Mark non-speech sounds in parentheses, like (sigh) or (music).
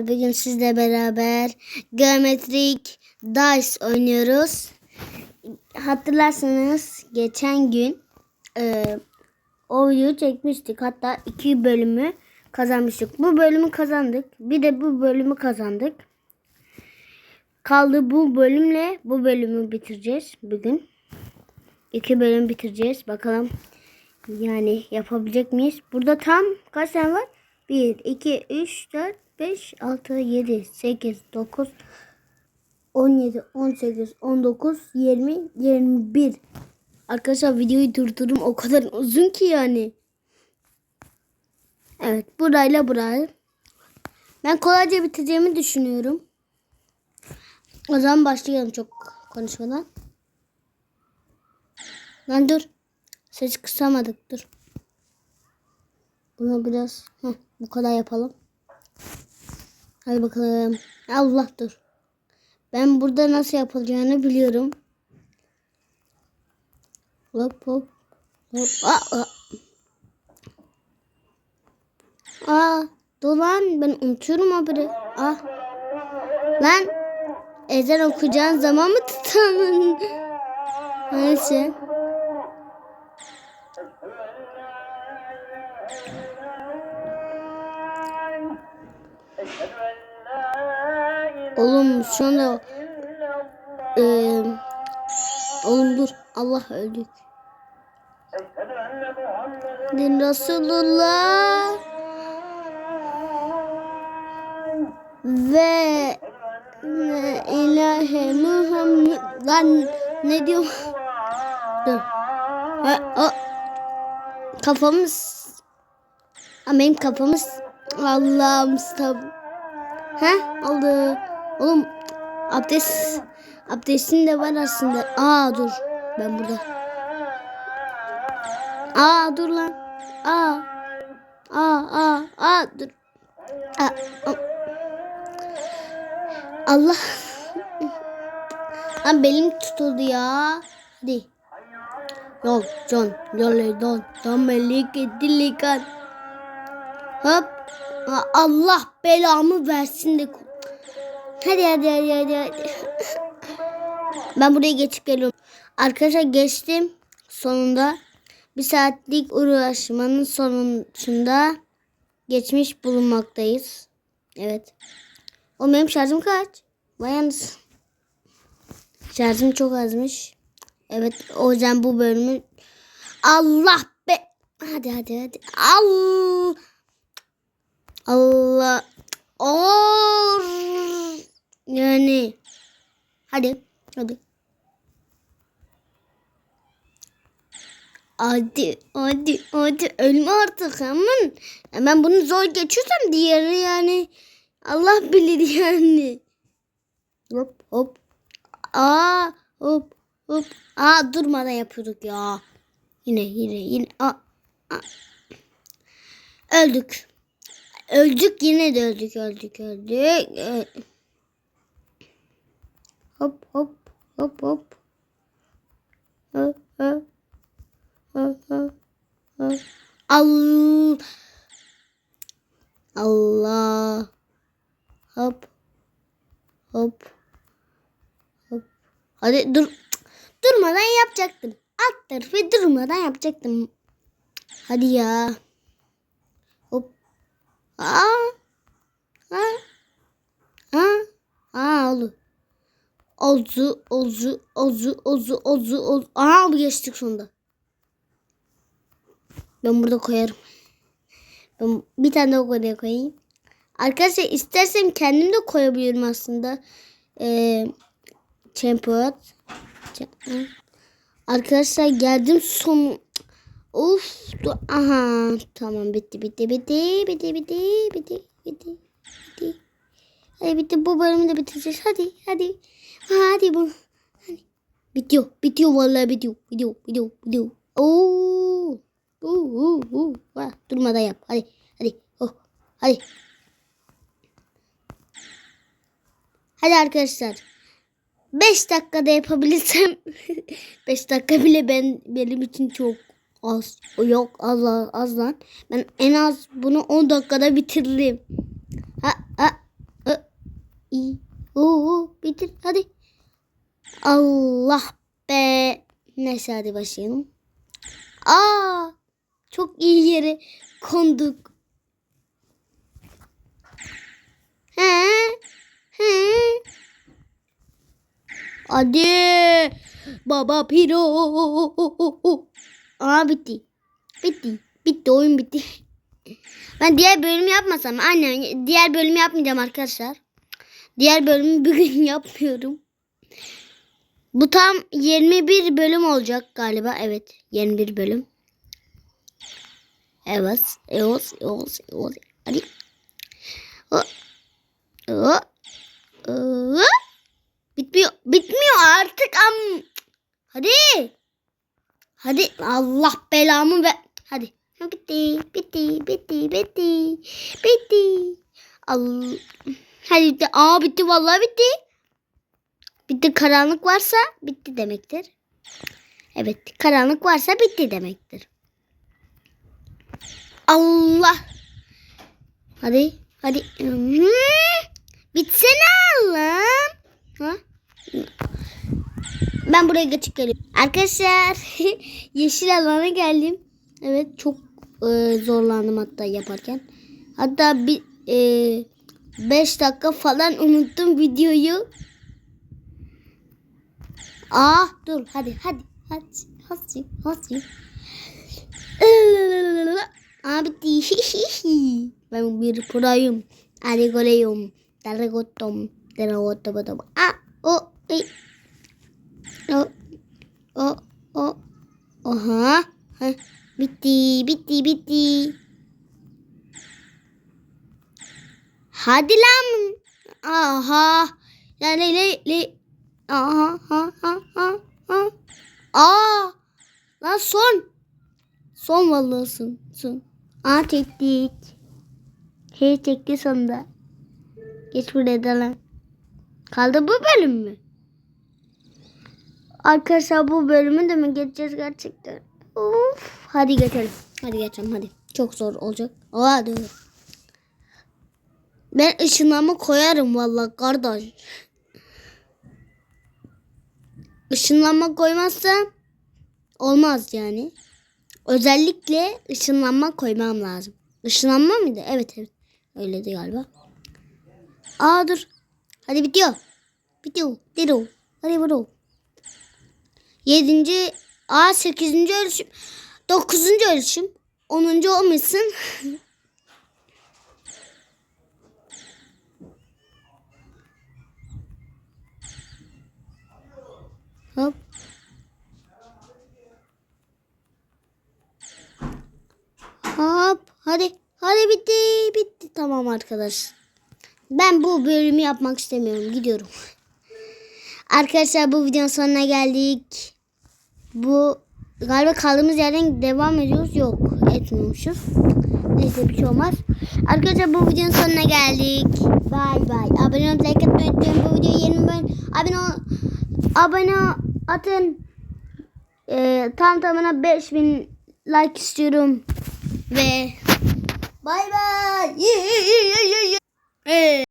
Bugün sizle beraber geometrik dice oynuyoruz. Hatırlarsanız geçen gün e, o videoyu çekmiştik. Hatta iki bölümü kazanmıştık. Bu bölümü kazandık. Bir de bu bölümü kazandık. Kaldı bu bölümle bu bölümü bitireceğiz bugün. İki bölüm bitireceğiz. Bakalım yani yapabilecek miyiz? Burada tam kaç tane var? 1, 2, 3, 4, 5, 6, 7, 8, 9, 17, 18, 19, 20, 21. Arkadaşlar videoyu durdurum o kadar uzun ki yani. Evet burayla burayı. Ben kolayca bitireceğimi düşünüyorum. O zaman başlayalım çok konuşmadan. Lan dur. Ses kısamadık dur. Bunu biraz heh, bu kadar yapalım. Hadi bakalım. Allah dur. Ben burada nasıl yapılacağını biliyorum. Hop hop. Hop. Aa, aa. Aa, dur lan ben unutuyorum haberi. Ah. Lan ezan okuyacağın zaman mı tutalım? (laughs) Neyse. Oğlum şu eee oğlum dur Allah öldük. Din Resulullah ve ne ilahe Muhammed lan ne diyor? Dur. Ha, o, kafamız Ha, benim kafamız Allah'ım. He oldu. Oğlum abdest abdestin de var aslında. Aa dur. Ben burada. Aa dur lan. Aa. Aa aa aa dur. Aa, aa. Allah. Lan belim tutuldu ya. Hadi. Yok John. Yolle don. Don melik dilikan. Hop. Allah belamı versin de. Hadi hadi hadi hadi. hadi. Ben buraya geçip geliyorum. Arkadaşlar geçtim sonunda. Bir saatlik uğraşmanın sonunda geçmiş bulunmaktayız. Evet. O benim şarjım kaç? Vay anasını. Şarjım çok azmış. Evet o yüzden bu bölümü Allah be. Hadi hadi hadi. Allah. Allah. Or. Yani. Hadi. Hadi. Hadi, hadi, hadi. Ölme artık hemen. Ben bunu zor geçiyorsam diğeri yani. Allah bilir yani. Hop hop. Aa hop hop. Aa durmadan yapıyorduk ya. Yine yine yine. Aa, aa. Öldük. Öldük yine de öldük öldük öldük. Ee, Hop hop hop hop. Hı, hı. Hı, hı, hı. Al. Allah. Hop. Hop. Hop. Hadi dur. Durmadan yapacaktım. Alt tarafı durmadan yapacaktım. Hadi ya. Hop. Aa. Ha. Ha. Aa olur. Ozu, ozu, ozu, ozu, ozu, ozu. Aha bu geçtik sonunda. Ben burada koyarım. Ben bir tane daha oraya koyayım. Arkadaşlar istersem kendim de koyabilirim aslında. Ee, Champion. Arkadaşlar geldim son. Of. Aha. Tamam bitti bitti bitti bitti bitti bitti bitti bitti. Hadi bitti bu bölümü de bitireceğiz. Hadi hadi. Hadi bu. Hadi. Bitiyor. Bitiyor vallahi bitiyor. Bitiyor. Bitiyor. Bitiyor. Oo. Oo, oo, oo. Ha, durmadan yap. Hadi. Hadi. Oh. Hadi. Hadi arkadaşlar. 5 dakikada yapabilirsem (laughs) 5 dakika bile ben benim için çok az. Yok az az lan. Ben en az bunu 10 dakikada bitiririm. Ha ha Uuu bitir hadi. Allah be. Neyse hadi başlayalım. Aa çok iyi yere konduk. He. He. Hadi. Baba Piro. Aa bitti. Bitti. Bitti oyun bitti. Ben diğer bölümü yapmasam annem diğer bölümü yapmayacağım arkadaşlar. Diğer bölümü bugün (laughs) yapmıyorum. Bu tam 21 bölüm olacak galiba. Evet 21 bölüm. Evet. Evet. Evet. Evet. Hadi. Bitmiyor. Bitmiyor artık am. Hadi. Hadi Allah belamı ve hadi. Ha, Bitti. Bitti. Bitti. Bitti. Bitti. Al. Hadi bitti. Aa bitti vallahi bitti. Bitti karanlık varsa bitti demektir. Evet karanlık varsa bitti demektir. Allah. Hadi hadi. Hmm. Bitsene Allah'ım. Ha? Ben buraya geçip geliyorum. Arkadaşlar (laughs) yeşil alana geldim. Evet çok e, zorlandım hatta yaparken. Hatta bir 5 dakika falan unuttum videoyu. Aa dur hadi hadi hadi hadi hadi. Abi (laughs) ben bir proyum. Hadi goleyum. Daragotom. Daragotom. Aa o e. O o o. Oha. Ha, bitti bitti bitti. Hadi lan. Aha. Ya le le le. Aha ha ha ha ha. Aa. Lan son. Son vallahi son. Son. Aa çektik. Hey çekti sonunda. Geç buraya da lan. Kaldı bu bölüm mü? Arkadaşlar bu bölümü de mi geçeceğiz gerçekten? Of. Hadi geçelim. Hadi geçelim hadi. Çok zor olacak. Aa dur. Ben ışınlama koyarım vallahi kardeş. Işınlanma koymazsam olmaz yani. Özellikle ışınlanma koymam lazım. Işınlanma mıydı? Evet evet. Öyleydi galiba. Aa dur. Hadi bitiyor. Bitiyor. Dero. Hadi vuru. Yedinci. Aa sekizinci ölçüm. Dokuzuncu ölçüm. Onuncu olmasın. (laughs) Hop. Hop. Hadi. Hadi bitti. Bitti. Tamam arkadaş. Ben bu bölümü yapmak istemiyorum. Gidiyorum. Arkadaşlar bu videonun sonuna geldik. Bu galiba kaldığımız yerden devam ediyoruz. Yok etmiyormuşuz. Neyse bir şey olmaz. Arkadaşlar bu videonun sonuna geldik. Bye bye. Abone olup like atmayı unutmayın. Bu videoyu 20 ben abone ol, abone atın. Ee, tam tamına 5000 like istiyorum. Ve bye bye.